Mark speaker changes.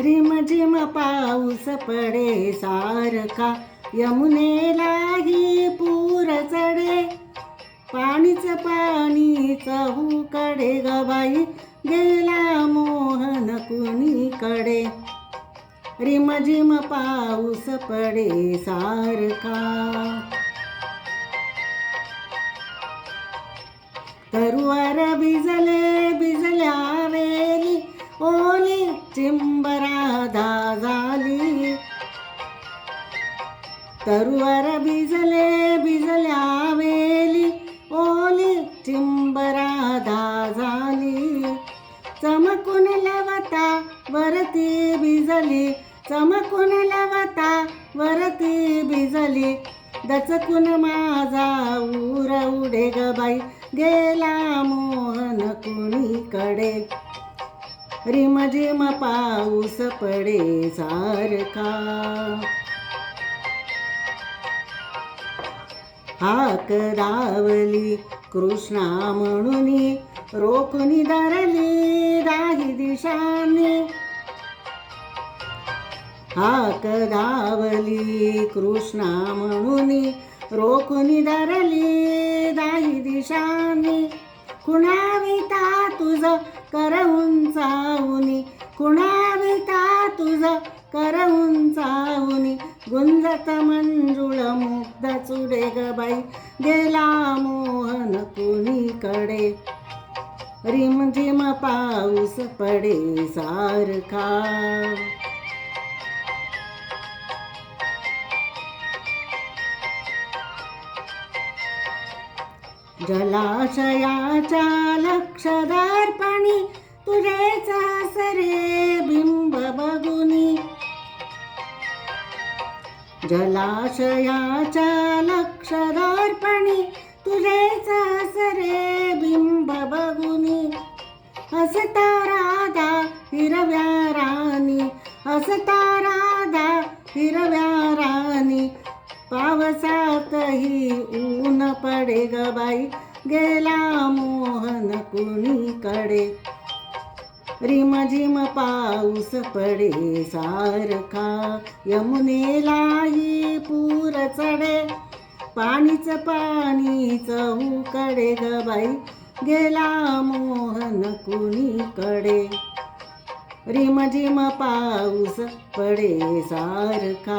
Speaker 1: रिमझिम पाऊस पडे सारखा. यमुनेलाही पूर चढे. पाणीच पाणी हुकडे गबाई गेला मोहन कुणीकडे. रिमझिम पाऊस पडे सारखा. तरुवार भिजले ओली चिंबराधा झाली तरुवार भिजले भिजल्या वेली. ओली चिंबराधा झाली चमकून लवता वरती भिजली. चमकून लवता वरती भिजली. दचकून माझा उर उडे ग बाई. गेला मोहन कुणीकडे? रिमझिम पाऊस पडे सारखा. हाक दावली कृष्णा म्हणून रोखुनी धरली दाही दिशांनी. हाक दावली कृष्णा म्हणून रोखुनी धरली दाही दिशांनी. कुणाविता तुझ कर उंचावुनी कुणाविता तुझ कर उंचावुनी गुंजत मंजुळ मुग्ध चुडे ग बाई. गेला मोहन कुणीकडे? रिमझिम पाऊस पडे सारखा. जलाशयाच्या लक्षदार्पणी तुझेच सरे बिंब बघुनी. जलाशयाच्या लक्षदार्पणी तुझेच सरे बिंब बघुनी. हसता राधा हिरव्या राणी हसता राधा हिरव्या राणी. पावसातही ऊन पडे ग बाई. गेला मोहन कुणीकडे. रिमझिम पाऊस पडे सारखा. यमुनेलाही पूर चढे. पाणीच पाणी चहूकडे ग बाई. गेला मोहन कुणीकडे. रिमझिम पाऊस पडे सारखा.